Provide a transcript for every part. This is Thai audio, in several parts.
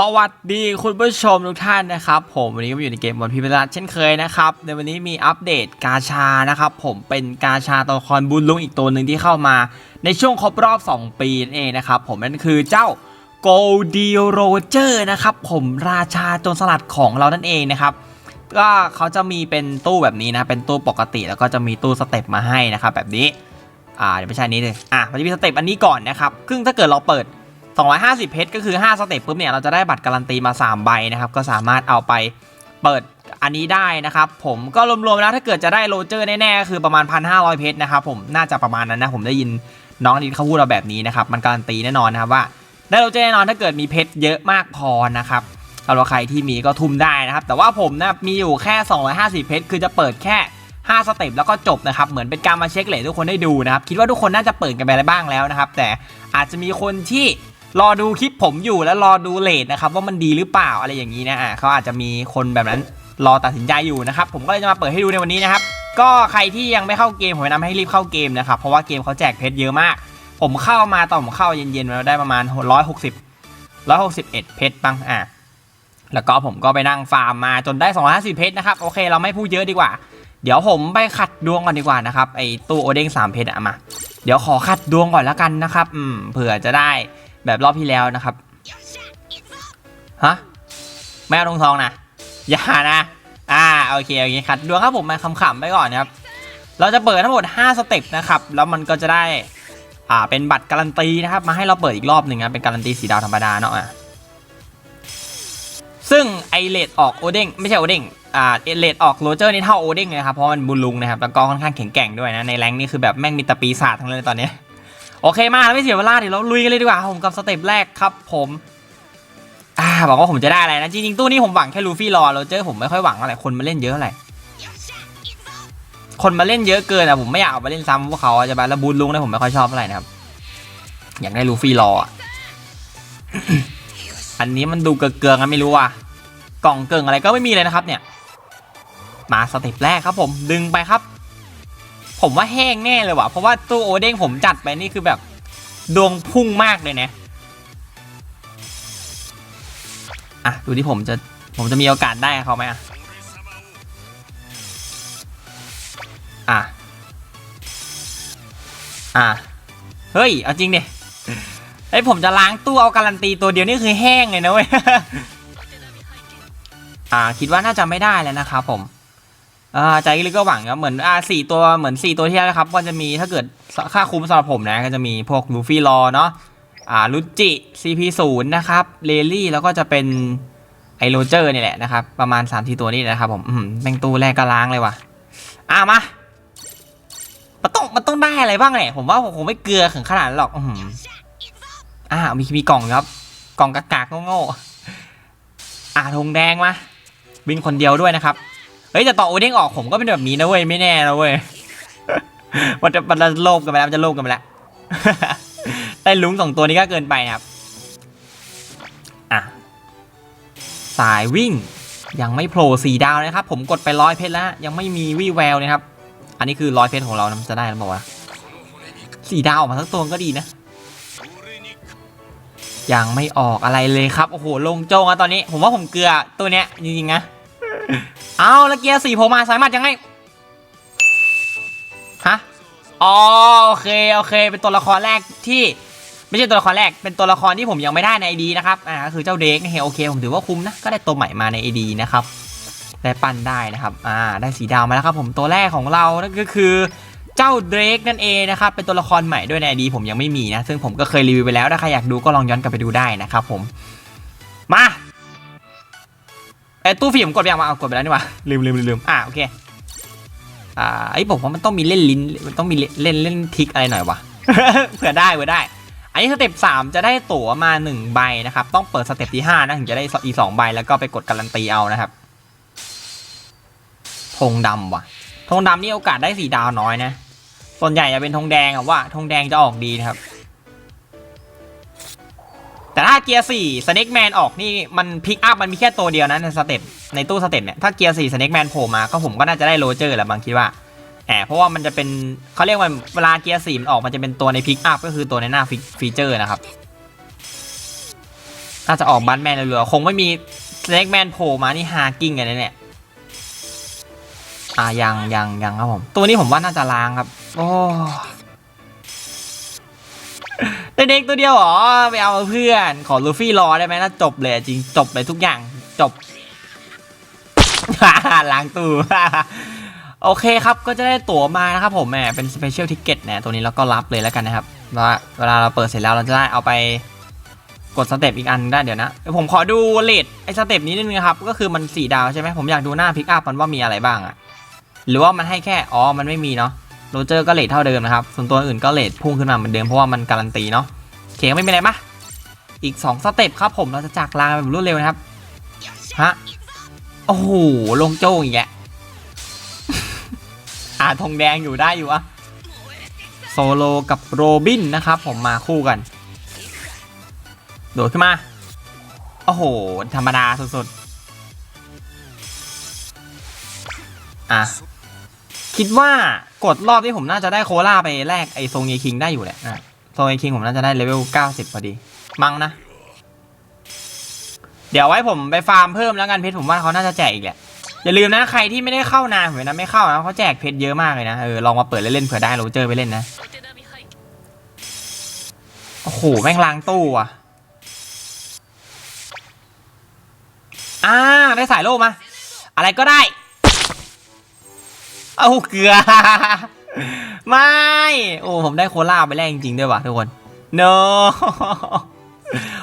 สวัสดีคุณผู้ชมทุกท่านนะครับผมวันนี้ก็มาอยู่ในเกมบอลพิมพ์รัตเช่นเคยนะครับในวันนี้มีอัปเดตกาชานะครับผมเป็นกาชาตัวละครบุญลุงอีกตัวหนึ่งที่เข้ามา ในช่วงครบรอบ 2 ปีนั่นเองนะครับผมนั่นคือเจ้าโกลดีโรเจอร์นะครับผมราชาโจรสลัดของเรานั่นเองนะครับก็เขาจะมีเป็นตู้แบบนี้นะเป็นตู้ปกติแล้วก็จะมีตู้สเต็ปมาให้นะครับแบบนี้อ่าเดี๋ยวไม่ใช่อันนี้เลยอะมันจะมีสเต็ปอันนี้ก่อนนะครับซึ่งถ้าเกิดเราเปิด 250 เพชรก็คือ 5 สเต็ปปุ๊บเนี่ยเราจะได้บัตรการันตีมา 3 ใบนะครับ ก็สามารถเอาไปเปิดอันนี้ได้นะครับ ผมก็รวมๆแล้วถ้าเกิดจะได้โรเจอร์แน่ๆก็คือประมาณ 1,500 เพชรนะครับผมน่าจะประมาณนั้นนะผมได้ยินน้องดินเขาพูดเราแบบนี้นะครับ มันการันตีแน่นอนนะครับว่า ได้โรเจอร์แน่นอนถ้าเกิดมีเพชรเยอะมากพอนะครับสำหรับใครที่มีก็ทุ่มได้นะครับ แต่ว่าผมนะมีอยู่แค่ 250 เพชรคือจะเปิดแค่ 5 สเต็ปแล้วก็จบนะครับ เหมือนเป็นการมาเช็คเลททุกคนได้ดูนะครับ คิดว่าทุกคนน่าจะเปิดกันไปแล้วบ้างแล้วนะครับ แต่อาจจะมีคนที่ รอดูคลิปผมอยู่แล้วรอดูเลทนะครับว่ามันดีหรือเปล่าอะไรอย่างนี้นะอะเขาอาจจะมีคนแบบนั้นรอตัดสินใจอยู่นะครับ ผมก็เลยจะมาเปิดให้ดูในวันนี้นะครับ ก็ใครที่ยังไม่เข้าเกมผมแนะนำให้รีบเข้าเกมนะครับ เพราะว่าเกมเขาแจกเพชรเยอะมาก ผมเข้ามาตอนผมเข้าเย็นๆมาได้ประมาณ 160 161 เพชรบ้างอะแล้วก็ผมก็ไปนั่งฟาร์มมาจนได้ 250 เพชรนะครับ โอเคเราไม่พูดเยอะดีกว่า เดี๋ยวผมไปขัดดวงก่อนดีกว่านะครับ ไอตู้โอเด้ง3 เพชรอะมา เดี๋ยวขอขัดดวงก่อนแล้วกันนะครับ อืม เผื่อจะได้ แบบรอบที่แล้วนะครับฮะไม่เอาทองทองนะอย่านะอ่าโอเคโอเคขัดดวงครับผมมาขำๆไปก่อนนะครับเราจะเปิดทั้งหมด 5 สเต็ปนะครับแล้วมันก็จะได้อ่าเป็นบัตรการันตีนะครับ มาให้เราเปิดอีกรอบหนึ่งนะเป็นการันตีสีดาวธรรมดาเนาะอะซึ่งไอเลดออกโอเด้งไม่ใช่โอเด้งอ่าเลดออกโรเจอร์นี่เท่าโอเด้งเลยครับเพราะมันบุญลุงนะครับแล้วก็ค่อนข้างแข็งแกร่งด้วยนะในแรงค์นี่คือแบบแม่งมีแตะปีศาจทั้งนั้นเลยตอนนี้ โอเคมาแล้วไม่เสียเวลาเดี๋ยวเราลุยกันเลยดีกว่าผมกับสเต็ปแรกครับผมอ่าบอกว่าผมจะได้อะไรนะจริงๆตู้นี้ผมหวังแค่ลูฟี่รอโรเจอร์ผมไม่ค่อยหวังอะไรคนมาเล่นเยอะอะไรคนมาเล่นเยอะเกินอะผมไม่อยากเอาไปเล่นซ้ำพวกเขาจะไปแล้วบูนลุงเนี่ยผมไม่ค่อยชอบเท่าไหร่นะครับอยากได้ลูฟี่รออะอันนี้มันดูเกลือๆกันไม่รู้ว่ะกล่องเกิงอะไรก็ไม่มีเลยนะครับเนี่ย มาสเต็ปแรกครับผมดึงไปครับ ผมว่าแห้งแน่เลยว่ะ เพราะว่าตู้โอเด้งผมจัดไปนี่คือแบบ ดวงพุ่งมากเลยนี่ยอะ ดูที่ผมจะผมจะมีโอกาสได้เขาไหมอะอะอะเฮ้ย เอาจริงดิไอผมจะล้างตู้เอาการันตีตัวเดียวนี่คือแห้งเลยนะเว้ยอ่าคิดว่าน่าจะไม่ได้แล้วนะครับผม อ่าใจลึกก็หวังครับเหมือนอ่าสี่ตัวเหมือนสี่ตัวที่แล้วนะครับก็จะมีถ้าเกิดค่าคุ้มสำหรับผมนะก็จะมีพวกลูฟี่รอเนาะอ่าลุจิ CP0 นะครับเลลี่แล้วก็จะเป็นไอโรเจอร์นี่แหละนะครับ ประมาณ3ามสี่ตัวนี้นะครับผมอืมแมงตู้แรกก็ล้างเลยว่ะอ่ามามันต้องมันต้องได้อะไรบ้างเนี่ยผมว่าผมคงไม่เกลือถึงขนาดนั้นหรอกอืมอ่ามีมีกล่องครับ กล่องกากๆโง่ๆอ่าธงแดงมาบินคนเดียวด้วยนะครับ เฮ้ยแต่ต่อโอเด้งออกผมก็เป็นแบบนี้นะเว้ยไม่แน่นะเว้ยมันจะมันจะโลภกันไปแล้วมันจะโลภกันไปแล้วได้ลุงสองตัวนี้ก็เกินไปนะครับอะสายวิ่งยังไม่โผล่สีดาวนะครับ ผมกดไปร้อยเพชรแล้ว ยังไม่มีวี่แววนะครับ อันนี้คือร้อยเพชรของเรานะจะได้หรือเปล่าสีดาวออกมาสักตัวก็ดีนะ ยังไม่ออกอะไรเลยครับ โอ้โหลงโจงอะตอนนี้ ผมว่าผมเกลือตัวเนี้ยจริงๆนะ เอาแล้วเกียร์สี่ผล่มาสายมัดยังไงฮะอ๋อโอเคโอเค เป็นตัวละครแรกที่ไม่ใช่ตัวละครแรก เป็นตัวละครที่ผมยังไม่ได้ในไอดีนะครับ อ่าคือเจ้าเด็กนี่โอเค ผมถือว่าคุ้มนะ ก็ได้ตัวใหม่มาในไอดีนะครับ ได้ปั้นได้นะครับ อ่า ได้สีดาวมาแล้วครับผม ตัวแรกของเรา นั่นก็คือ เจ้าเดรกนั่นเองนะครับ เป็นตัวละครใหม่ด้วยในไอดีผมยังไม่มีนะ ซึ่งผมก็เคยรีวิวไปแล้ว ถ้าใครอยากดูก็ลองย้อนกลับไปดูได้นะครับผม มา ไอยตู้ฟิล์มกดไปยังมาเอากดไปแล้วนี่หว่าลืมลืมลืมลืมอ่าโอเคอ่าไอ้ผมว่ามันต้องมีเล่นลิ้นมันต้องมีเล่นเล่นทริกอะไรหน่อยวะเผื่อได้เผื่อได้ อันนี้สเต็ปสามจะได้ตั๋วมาหนึ่งใบนะครับต้องเปิดสเต็ปที่ห้านะถึงจะได้อีกสองใบแล้วก็ไปกดการันตีเอานะครับธงดำว่ะธงดำนี่โอกาสได้สีดาวน้อยนะ ส่วนใหญ่จะเป็นธงแดงอะว่าธงแดงจะออกดีนะครับ แต่ถ้าเกียร์สี่สเน็กแมนออกนี่มันพิกอัพมันมีแค่ตัวเดียวนะในสเต็ปในตู้สเต็ปเนี่ยถ้าเกียร์สี่สเน็กแมนโผล่มาก็ผมก็น่าจะได้โรเจอร์แหละบางคิดว่าแอบเพราะว่ามันจะเป็นเขาเรียกว่าเวลาเกียร์สี่มันออกมันจะเป็นตัวในพิกอัพก็คือตัวในหน้าฟีเจอร์นะครับน่าจะออกบันแมนเรือคงไม่มีสเน็กแมนโผล่มานี่ฮากิ้งกันเลยเนี่ยอ่ายังยังยังครับผมตัวนี้ผมว่าน่าจะล้างครับ โอ้ แต่เด็กตัวเดียวเหรอไปเอาเพื่อน ขอลูฟี่รอได้ไหมน่าจบเลยจริงจบเลยทุกอย่างจบล้างตู้โอเคครับก็จะได้ตั๋วมานะครับผมแหมเป็นสเปเชียลทิกเก็ตนะตัวนี้เราก็รับเลยแล้วกันนะครับว่าเวลาเราเปิดเสร็จแล้วเราจะได้เอาไปกดสเต็ปอีกอันได้เดี๋ยวนะเดี๋ยวผมขอดูเลทไอ้สเต็ปนี้นิดนึงครับก็คือมันสี่ดาวใช่ไหมผมอยากดูหน้าพิกอัพมันว่ามีอะไรบ้างอะหรือว่ามันให้แค่อ๋อมันไม่มีเนาะ โรเจอร์ก็เลทเท่าเดิมนะครับ ส่วนตัวอื่นก็เลทพุ่งขึ้นมาเหมือนเดิมเพราะว่ามันการันตีเนาะเคไม่มีอะไรมะอีก 2 สเต็ปครับผมเราจะจากลาแบบรวดเร็วนะครับ ฮะ โอ้โห ลงโจ้อีกแกอ่าธงแดงอยู่ได้อยู่อะโซโลกับโรบินนะครับผมมาคู่กัน โดดขึ้นมา โอ้โห ธรรมดาสุดๆ อะ คิดว่ากดรอบที่ผมน่าจะได้โคล่าไปแลกไอโซงเยคิงได้อยู่แหละนะโซงเยคิงผมน่าจะได้เลเวล 90 พอดี มั้งนะ เดี๋ยวไว้ผมไปฟาร์มเพิ่มแล้วกันเพชรผมว่าเขาน่าจะแจกอีกแหละอย่าลืมนะใครที่ไม่ได้เข้านานผมนะไม่เข้านะเขาแจกเพชรเยอะมากเลยนะเออลองมาเปิดเล่นๆเผื่อได้โรเจอร์ไปเล่นนะโอ้โหแม่งล้างตู้อะอ่าได้สายโล่มา อะไรก็ได้ เอาเกลือ ไม่ โอ้ผมได้โคล่าไปแรกจริงๆด้วยว่ะทุกคน no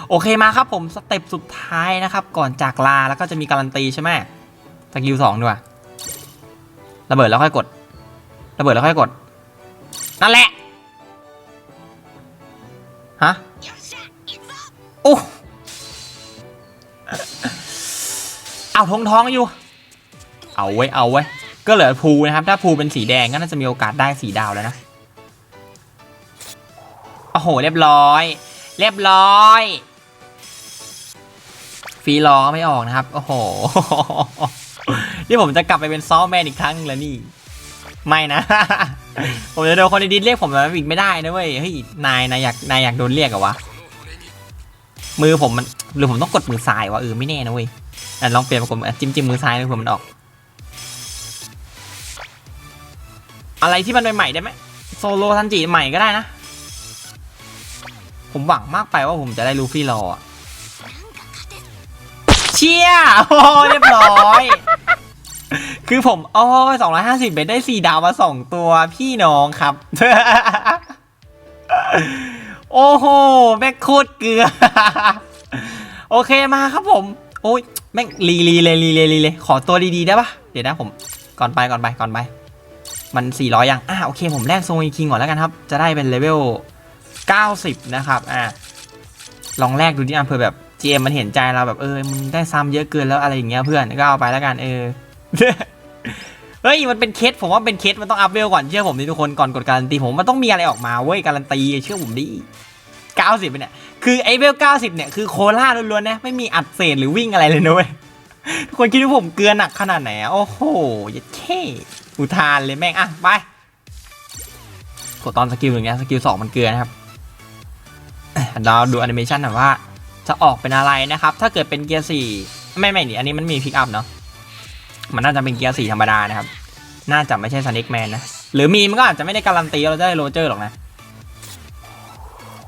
โอเคมาครับผมสเต็ปสุดท้ายนะครับ ก่อนจากลาแล้วก็จะมีการันตีใช่ไหมสกิลสองด้วยระเบิดแล้วค่อยกด ระเบิดแล้วค่อยกด นั่นแหละ ฮะโอ้เอาทองท้องอยู่ เอาไว้ เอาไว้ ก็เหลือภูนะครับ ถ้าภูเป็นสีแดงก็น่าจะมีโอกาสได้สีดาวแล้วนะ โอ้โห เรียบร้อย เรียบร้อยฟรีล้อไม่ออกนะครับ โอ้โห นี่ผมจะกลับไปเป็นซอลแมนอีกครั้งแล้วนี่ ไม่นะ ผมจะโดนคนในดิสเรียกผมแบบอีกไม่ได้นะเว้ย เฮ้ย นาย นายอยาก นายอยากโดนเรียกอะวะ มือผมมัน หรือผมต้องกดมือซ้ายวะเออไม่แน่นะเว้ยอะลองเปลี่ยนมากดจิ้มจิ้มมือซ้ายดูเผื่อมันออก อะไรที่มันใหม่ๆได้ไหมโซโลทันจิใหม่ก็ได้นะ ผมหวังมากไปว่าผมจะได้ลูฟี่รออะเชี่ยโอ้เรียบร้อย คือผมโอ้สองร้อยห้าสิบเบสได้สี่ดาวมาสองตัวพี่น้องครับ โอ้โห แม่โคตรเกลือ โอเคมาครับผม โอ้ย แม่งรีรีเลยรีเลยรีเลยขอตัวดีๆได้ปะเดี๋ยวนะผม ก่อนไปก่อนไปก่อนไป มัน 400ยังอะโอเคผมแลกโซงคิงก่อนแล้วกันครับ จะได้เป็นเลเวล 90 นะครับ อะลองแลกดูดิอะเผื่อแบบ GM มันเห็นใจเราแบบเออมึงได้ซ้ำเยอะเกินแล้วอะไรอย่างเงี้ยเพื่อนก็เอาไปแล้วกันเออเฮ้ยมันเป็นเคสผมว่าเป็นเคสมันต้องอัพเวลก่อนเชื่อผมดิทุกคนก่อนกดการันตีผมมันต้องมีอะไรออกมาเว้ยการันตีเชื่อผมดิ90เนี่ยคือไอเวล90เนี่ยคือโคล่าล้วนๆนะไม่มีอัดเศษหรือวิ่งอะไรเลยนะเว้ยทุกคนคิดว่าผมเกลือหนักขนาดไหนโอ้โหยัดเท่ อุทานเลยแม่ง อะ ไป กดตอนสกิลอย่งเงี้ยสกิลสองมันเกลือนะครับเราดูแอนิเมชันหน่อยว่า จะออกเป็นอะไรนะครับ ถ้าเกิดเป็นเกียร์สี่ไม่ไม่นี่อันนี้มันมีพิกอัพเนาะมันน่าจะเป็นเกียร์สี่ธรรมดานะครับ น่าจะไม่ใช่สน็กแมนนะ หรือมีมันก็อาจจะไม่ได้การันตีเราได้โรเจอร์หรอกนะ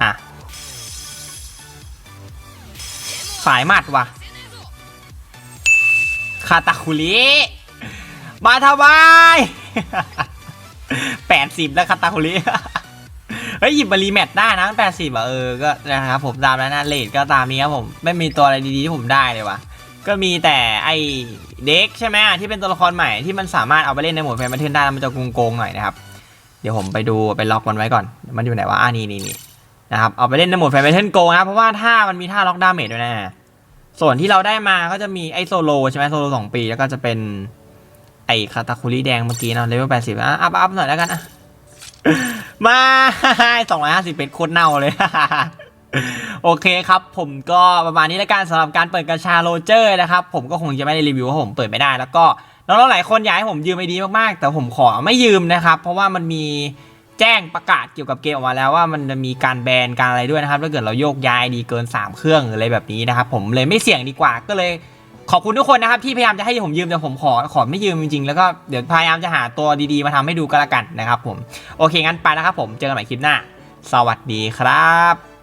อะ สายมัดว่ะ คาตาคุริ มาทำไมแปดสิบแล้วคาตาคุริเฮ้ยหยิบมารีแมทได้นะแปดสิบอะเออก็นะครับผมตามแล้วนะเลดก็ตามนี้ครับผมไม่มีตัวอะไรดีๆที่ผมได้เลยวะก็มีแต่ไอเด็กใช่ไหมที่เป็นตัวละครใหม่ที่มันสามารถเอาไปเล่นในโหมดแฟนบันเทิงได้มันจะโกงๆหน่อยนะครับเดี๋ยวผมไปดูไปล็อกมันไว้ก่อน มันอยู่ไหนวะอ่านี่นี่นี่นะครับเอาไปเล่นในโหมดแฟนบันเทิงโกงนะครับเพราะว่าถ้ามันมีท่าล็อกดาเมจด้วยนะส่วนที่เราได้มาก็จะมีไอโซโลใช่ไหมโซโลสองปีแล้วก็จะเป็น ไอคาตาคุริแดงเมื่อกี้เนาะเลเวลแปดสิบอะอัพอัพหน่อยแล้วกันอะมาสองร้อยห้าสิบเป็นโคตรเน่าเลย โอเคครับ ผมก็ประมาณนี้แล้วกันสำหรับการเปิดกระชาโรเจอร์นะครับ ผมก็คงจะไม่ได้รีวิวเพราผมเปิดไม่ได้ แล้วก็น้องๆหลายคนอยากให้ผมยืมไอดีมากๆ แต่ผมขอไม่ยืมนะครับ เพราะว่ามันมีแจ้งประกาศเกี่ยวกับเกมออกมาแล้วว่ามันจะมีการแบนการอะไรด้วยนะครับถ้าเกิดเราโยกย้ายดีเกิน 3 เครื่องหรืออะไรแบบนี้นะครับผมเลยไม่เสี่ยงดีกว่าก็เลย ขอบคุณทุกคนนะครับที่พยายามจะให้ผมยืมแต่ผมขอขอไม่ยืมจริงๆแล้วก็เดี๋ยวพยายามจะหาตัวดีๆมาทำให้ดูก็แล้วกันนะครับผมโอเคงั้นไปแล้วครับผมเจอกันใหม่คลิปหน้า สวัสดีครับ